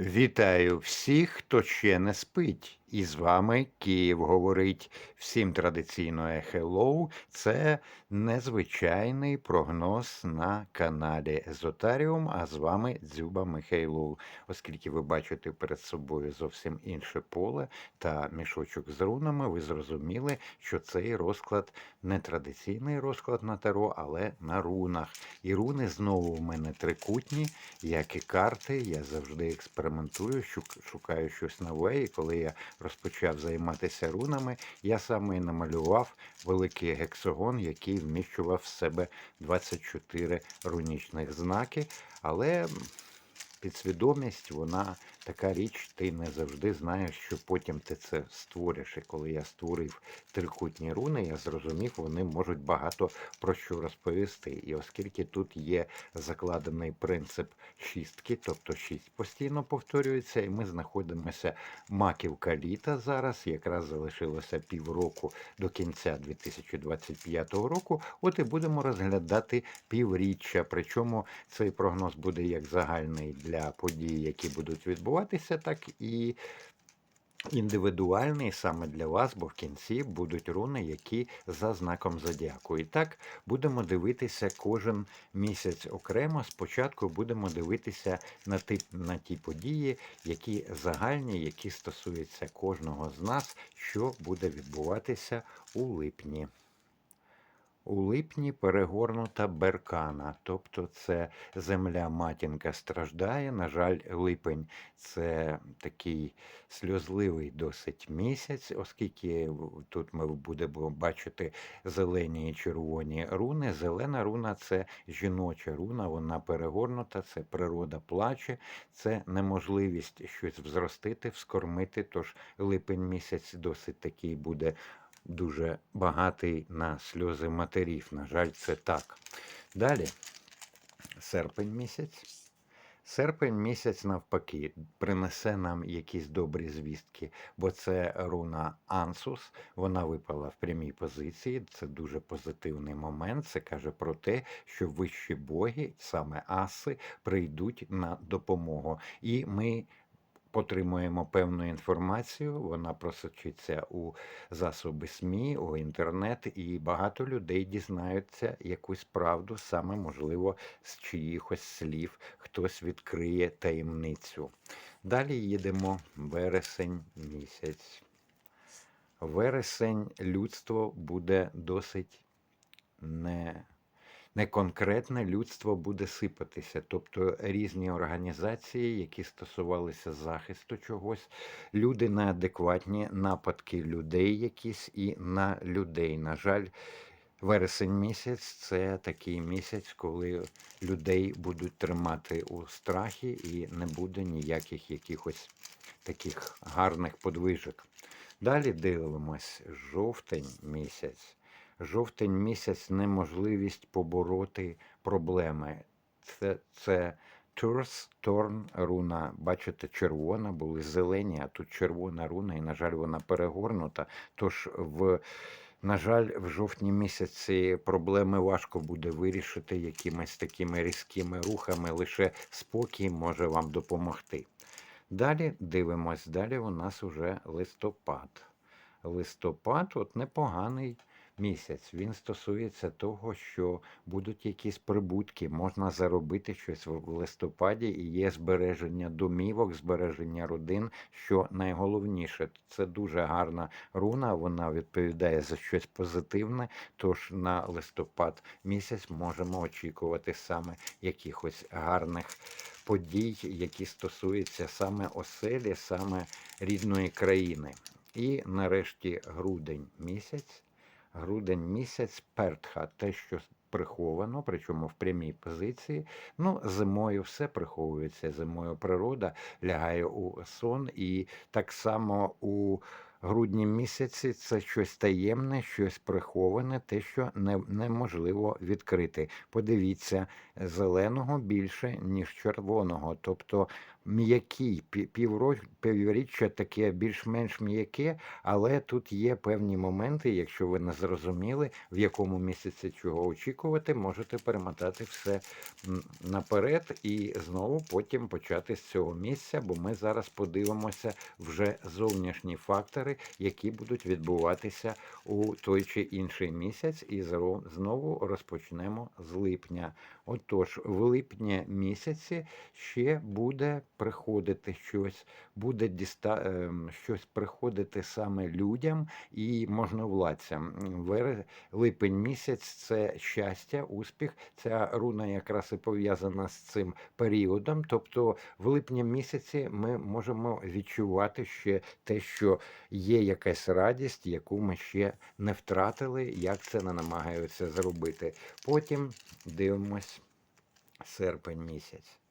Вітаю всіх, хто ще не спить. І з вами Київ говорить. Всім традиційно Хеллоу. Це незвичайний прогноз на каналі Езотаріум. А з вами Дзюба Михайлов. Оскільки ви бачите перед собою зовсім інше поле та мішочок з рунами, ви зрозуміли, що цей розклад не традиційний розклад на таро, але на рунах. І руни знову в мене трикутні, як і карти. Я завжди експериментую, шукаю щось нове. І коли я розпочав займатися рунами, я саме і намалював великий гексагон, який вміщував в себе 24 рунічних знаки. Але підсвідомість, вона така річ, ти не завжди знаєш, що потім ти це створиш. І коли я створив трикутні руни, я зрозумів, вони можуть багато про що розповісти. І оскільки тут є закладений принцип шістки, тобто шість постійно повторюється, і ми знаходимося маківка літа зараз, якраз залишилося півроку до кінця 2025 року. От і будемо розглядати півріччя. Причому цей прогноз буде як загальний для подій, які будуть відбуватися, так і індивідуальний саме для вас, бо в кінці будуть руни, які за знаком зодіаку. І так будемо дивитися кожен місяць окремо. Спочатку будемо дивитися на ті, на ті події, які загальні, які стосуються кожного з нас, що буде відбуватися у липні. У липні перегорнута беркана, тобто це земля матінка страждає. На жаль, липень це такий сльозливий досить місяць, оскільки тут ми будемо бачити зелені і червоні руни. Зелена руна це жіноча руна, вона перегорнута, це природа плаче, це неможливість щось взростити, вскормити. Тож липень місяць досить такий буде дуже багатий на сльози матерів. На жаль, це так. Далі, серпень місяць. Серпень місяць, навпаки, принесе нам якісь добрі звістки, бо це руна Ансус, вона випала в прямій позиції. Це дуже позитивний момент. Це каже про те, що вищі боги, саме аси, прийдуть на допомогу. І ми отримуємо певну інформацію, вона просочиться у засоби СМІ, у інтернет, і багато людей дізнаються якусь правду, саме можливо, з чиїхось слів хтось відкриє таємницю. Далі їдемо вересень місяць. Вересень людство буде досить не не конкретне людство буде сипатися, тобто різні організації, які стосувалися захисту чогось, люди неадекватні, нападки людей якісь і на людей. На жаль, вересень місяць це такий місяць, коли людей будуть тримати у страхі і не буде ніяких якихось таких гарних подвижок. Далі дивимось жовтень місяць. Жовтень місяць неможливість побороти проблеми. Це, це Турс, Торн, руна. Бачите, червона, були зелені, а тут червона руна, і, на жаль, вона перегорнута. Тож, в, на жаль, в жовтні місяці проблеми важко буде вирішити якимись такими різкими рухами, лише спокій може вам допомогти. Далі дивимось, далі у нас уже листопад. Листопад от непоганий місяць. Він стосується того, що будуть якісь прибутки, можна заробити щось в листопаді, і є збереження домівок, збереження родин. Що найголовніше, це дуже гарна руна. Вона відповідає за щось позитивне. Тож на листопад місяць можемо очікувати саме якихось гарних. Подій, які стосуються саме оселі, саме рідної країни. І нарешті грудень місяць грудень місяць пертха, те, що приховано, причому в прямій позиції. Ну, зимою все приховується. Зимою природа лягає у сон, і так само у грудні місяці це щось таємне, щось приховане, те, що не, неможливо відкрити. Подивіться, зеленого більше, ніж червоного. Тобто м'який пі- півріччя таке більш-менш м'яке, але тут є певні моменти, якщо ви не зрозуміли, в якому місяці чого очікувати, можете перемотати все наперед і знову потім почати з цього місця, бо ми зараз подивимося вже зовнішні фактори, які будуть відбуватися у той чи інший місяць, і знову розпочнемо з липня. Отож, в липні місяці ще буде приходити щось, буде діста... ем, щось приходити саме людям і можновладцям. Вер... Липень місяць це щастя, успіх. Ця руна якраз і пов'язана з цим періодом. Тобто, в липні місяці ми можемо відчувати ще те, що є якась радість, яку ми ще не втратили, як це не намагаються зробити. Потім дивимось серпень місяць.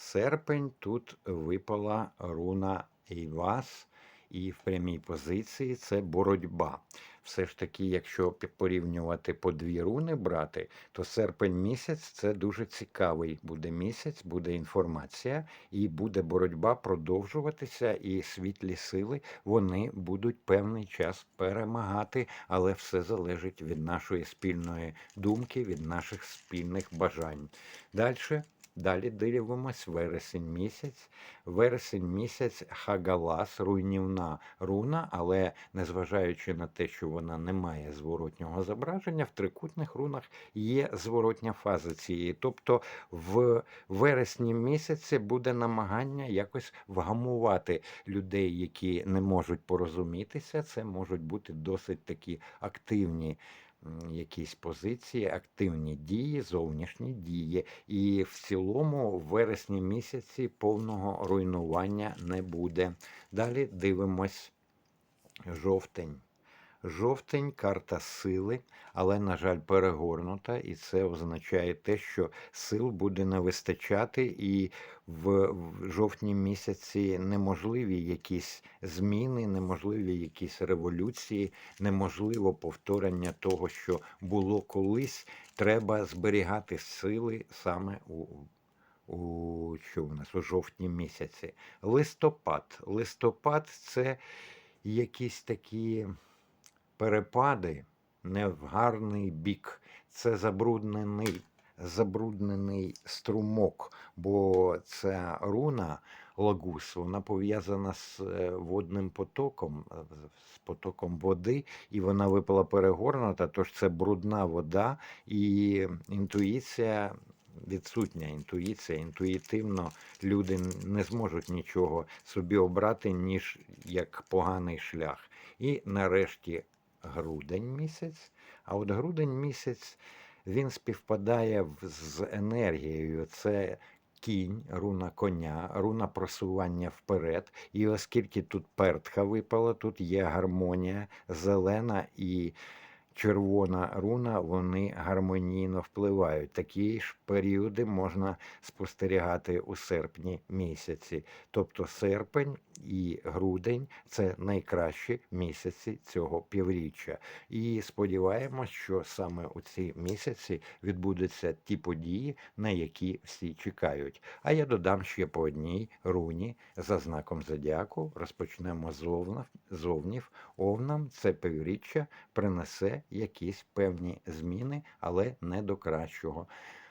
Серпень тут випала руна Івас, і в прямій позиції це боротьба. Все ж таки, якщо порівнювати по дві руни брати, то серпень місяць це дуже цікавий буде місяць, буде інформація, і буде боротьба продовжуватися, і світлі сили вони будуть певний час перемагати, але все залежить від нашої спільної думки, від наших спільних бажань. Далі. Далі дивимось вересень місяць. Вересень місяць Хагалас, руйнівна руна, але незважаючи на те, що вона не має зворотнього зображення, в трикутних рунах є зворотня фаза цієї. Тобто в вересні місяці буде намагання якось вгамувати людей, які не можуть порозумітися. Це можуть бути досить такі активні. Якісь позиції, активні дії, зовнішні дії, і в цілому в вересні місяці повного руйнування не буде. Далі дивимось жовтень. Жовтень карта сили, але, на жаль, перегорнута, і це означає те, що сил буде не вистачати, і в, жовтні місяці неможливі якісь зміни, неможливі якісь революції, неможливо повторення того, що було колись. Треба зберігати сили саме у, у що у нас у жовтні місяці. Листопад. Листопад це якісь такі перепади не в гарний бік. Це забруднений, забруднений струмок, бо ця руна лагус, вона пов'язана з е, водним потоком, е, з потоком води, і вона випала перегорнута, тож це брудна вода і інтуїція. Відсутня інтуїція, інтуїтивно люди не зможуть нічого собі обрати, ніж як поганий шлях. І нарешті грудень місяць. А от грудень місяць він співпадає з енергією. Це кінь, руна коня, руна просування вперед. І оскільки тут пертха випала, тут є гармонія, зелена і червона руна, вони гармонійно впливають. Такі ж періоди можна спостерігати у серпні місяці. Тобто серпень і грудень це найкращі місяці цього півріччя. І сподіваємось, що саме у ці місяці відбудуться ті події, на які всі чекають. А я додам ще по одній руні за знаком зодіаку. Розпочнемо з овнів. з. Овнам це півріччя принесе якісь певні зміни, але не до кращого.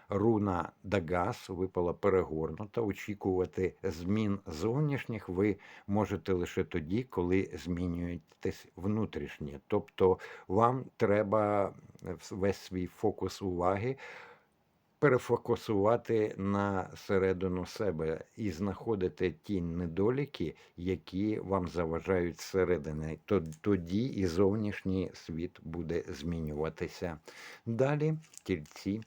Руна Дагас випала перегорнута. Очікувати змін зовнішніх ви можете лише тоді, коли змінюєтесь внутрішнє. Тобто вам треба весь свій фокус уваги перефокусувати на середину себе і знаходити ті недоліки, які вам заважають зсередини. То- Тоді і зовнішній світ буде змінюватися. Далі тільці.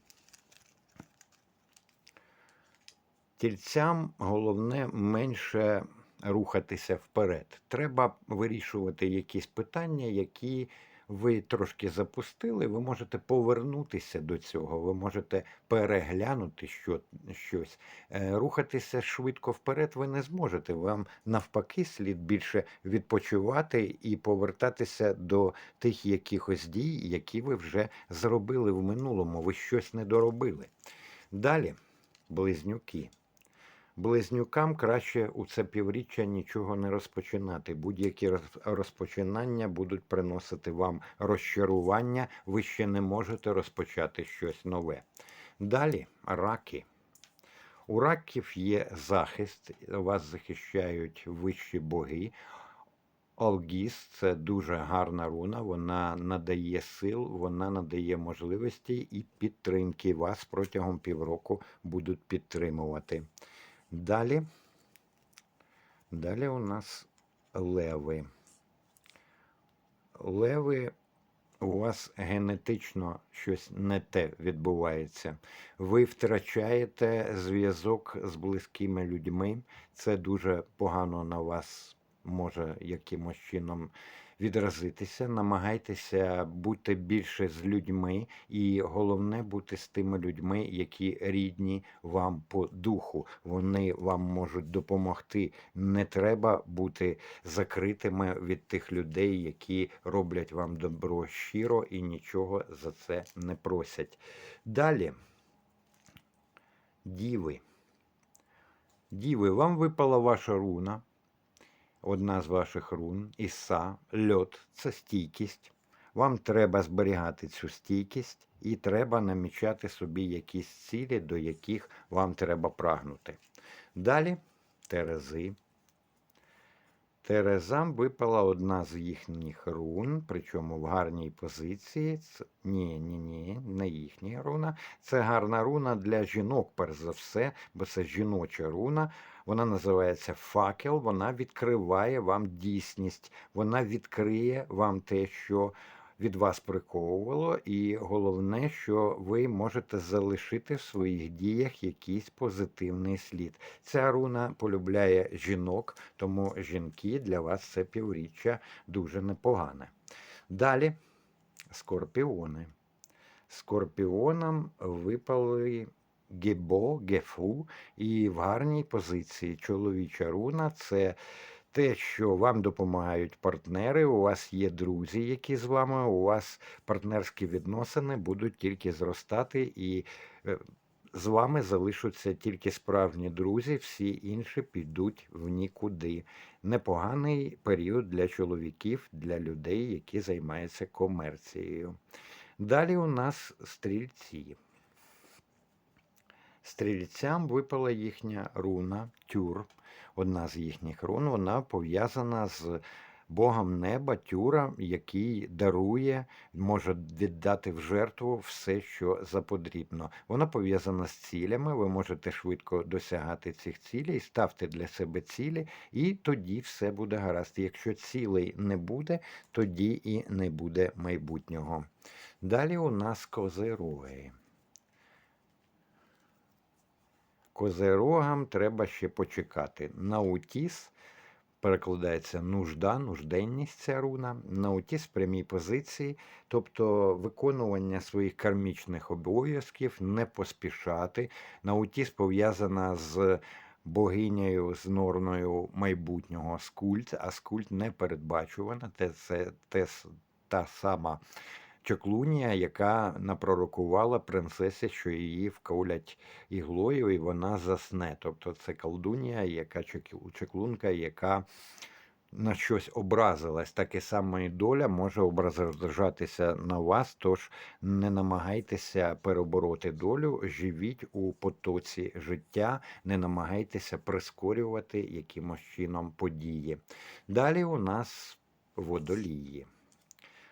Тільцям головне менше рухатися вперед. Треба вирішувати якісь питання, які ви трошки запустили, ви можете повернутися до цього, ви можете переглянути що, щось. Е, Рухатися швидко вперед ви не зможете. Вам навпаки слід більше відпочивати і повертатися до тих якихось дій, які ви вже зробили в минулому. Ви щось не доробили. Далі, близнюки. Близнюкам краще у це півріччя нічого не розпочинати. Будь-які розпочинання будуть приносити вам розчарування, ви ще не можете розпочати щось нове. Далі раки. У раків є захист, вас захищають вищі боги. Олгіс це дуже гарна руна, вона надає сил, вона надає можливості і підтримки. Вас протягом півроку будуть підтримувати. Далі, далі у нас леви. Леви, у вас генетично щось не те відбувається. Ви втрачаєте зв'язок з близькими людьми. Це дуже погано на вас може якимось чином відразитися. Намагайтеся бути більше з людьми, і головне бути з тими людьми, які рідні вам по духу. Вони вам можуть допомогти. Не треба бути закритими від тих людей, які роблять вам добро щиро і нічого за це не просять. Далі, діви. Діви, вам випала ваша руна одна з ваших рун, Іса, льот це стійкість. Вам треба зберігати цю стійкість і треба намічати собі якісь цілі, до яких вам треба прагнути. Далі Терези. Терезам випала одна з їхніх рун, причому в гарній позиції. Це... Ні, ні, ні, не їхня руна. Це гарна руна для жінок, перш за все, бо це жіноча руна. Вона називається факел, вона відкриває вам дійсність, вона відкриє вам те, що від вас приковувало, і головне, що ви можете залишити в своїх діях якийсь позитивний слід. Ця руна полюбляє жінок, тому жінки для вас це півріччя дуже непогане. Далі скорпіони. Скорпіонам випали гебо, гефу, і в гарній позиції чоловіча руна це те, що вам допомагають партнери, у вас є друзі, які з вами, у вас партнерські відносини будуть тільки зростати, і е, з вами залишаться тільки справжні друзі, всі інші підуть в нікуди. Непоганий період для чоловіків, для людей, які займаються комерцією. Далі у нас стрільці. Стрільцям випала їхня руна, тюр. Одна з їхніх рун, вона пов'язана з Богом неба, тюра, який дарує, може віддати в жертву все, що запотрібно. Вона пов'язана з цілями. Ви можете швидко досягати цих цілей, ставте для себе цілі, і тоді все буде гаразд. Якщо цілей не буде, тоді і не буде майбутнього. Далі у нас козироги. Козирогам треба ще почекати. Наутіс перекладається нужда, нужденність ця руна. Наутіс прямій позиції, тобто виконування своїх кармічних обов'язків, не поспішати. Наутіс пов'язана з богинею, з норною майбутнього скульт, а скульт не передбачувана. Це, це, це та сама чаклунія, яка напророкувала принцесі, що її вколять іглою, і вона засне. Тобто це колдунія, яка чаклунка, яка на щось образилась, так і саме і доля може ображатися на вас, тож не намагайтеся перебороти долю, живіть у потоці життя, не намагайтеся прискорювати якимось чином події. Далі у нас водолії.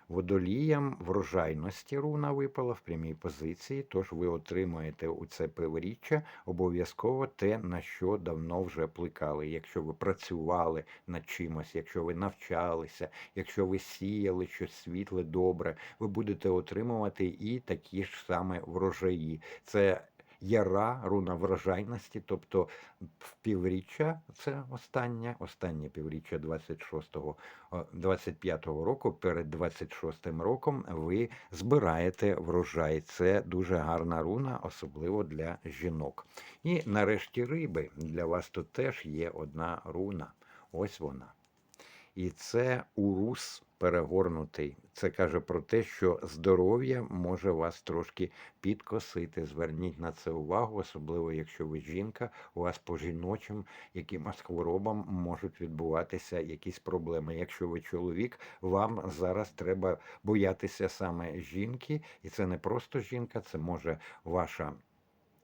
Водоліям врожайності руна випала в прямій позиції, тож ви отримаєте у це півріччя обов'язково те, на що давно вже плекали. Якщо ви працювали над чимось, якщо ви навчалися, якщо ви сіяли щось світле, добре, ви будете отримувати і такі ж саме врожаї. Це яра, руна врожайності, тобто в півріччя, це останнє, останнє півріччя 26-го, 25-го року, перед 26-м роком ви збираєте врожай. Це дуже гарна руна, особливо для жінок. І нарешті риби. Для вас тут теж є одна руна. Ось вона. І це урус перегорнутий. Це каже про те, що здоров'я може вас трошки підкосити. Зверніть на це увагу, особливо якщо ви жінка, у вас по жіночим якимось хворобам можуть відбуватися якісь проблеми. Якщо ви чоловік, вам зараз треба боятися саме жінки, і це не просто жінка, це може ваша.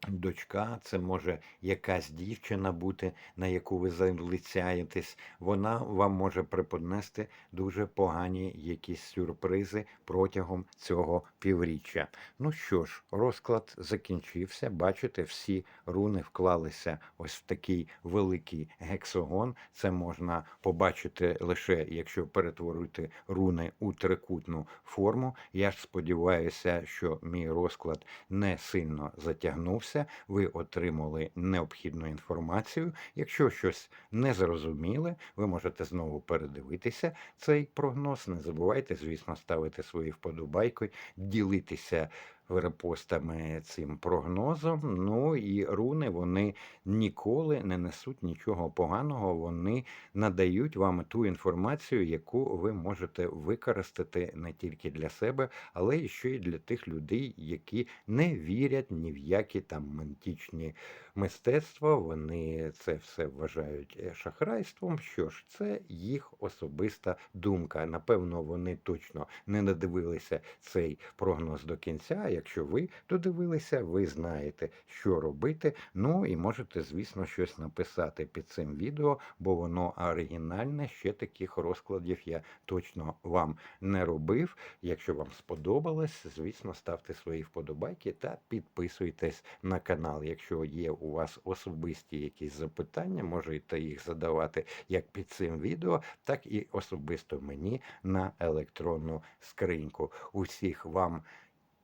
Дочка, це може якась дівчина бути, на яку ви залицяєтесь. Вона вам може преподнести дуже погані якісь сюрпризи протягом цього півріччя. Ну що ж, розклад закінчився. Бачите, всі руни вклалися ось в такий великий гексагон. Це можна побачити лише якщо перетворити руни у трикутну форму. Я ж сподіваюся, що мій розклад не сильно затягнувся. Ви отримали необхідну інформацію. Якщо щось не зрозуміли, ви можете знову передивитися цей прогноз. Не забувайте, звісно, ставити свої вподобайки, ділитися репостами цим прогнозом. Ну і руни вони ніколи не несуть нічого поганого. Вони надають вам ту інформацію, яку ви можете використати не тільки для себе, але і ще й для тих людей, які не вірять ні в які там ментічні мистецтва. Вони це все вважають е, шахрайством. Що ж, це їх особиста думка. Напевно, вони точно не надивилися цей прогноз до кінця. Якщо ви додивилися, ви знаєте, що робити. Ну і можете, звісно, щось написати під цим відео, бо воно оригінальне. Ще таких розкладів я точно вам не робив. Якщо вам сподобалось, звісно, ставте свої вподобайки та підписуйтесь на канал. Якщо є у вас особисті якісь запитання, можете їх задавати як під цим відео, так і особисто мені на електронну скриньку. Усіх вам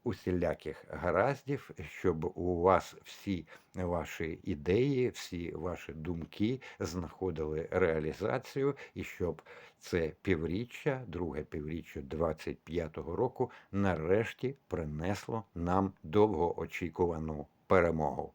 усіляких гараздів, щоб у вас всі ваші ідеї, всі ваші думки знаходили реалізацію, і щоб це півріччя, друге півріччя 25-го року, нарешті принесло нам довгоочікувану перемогу.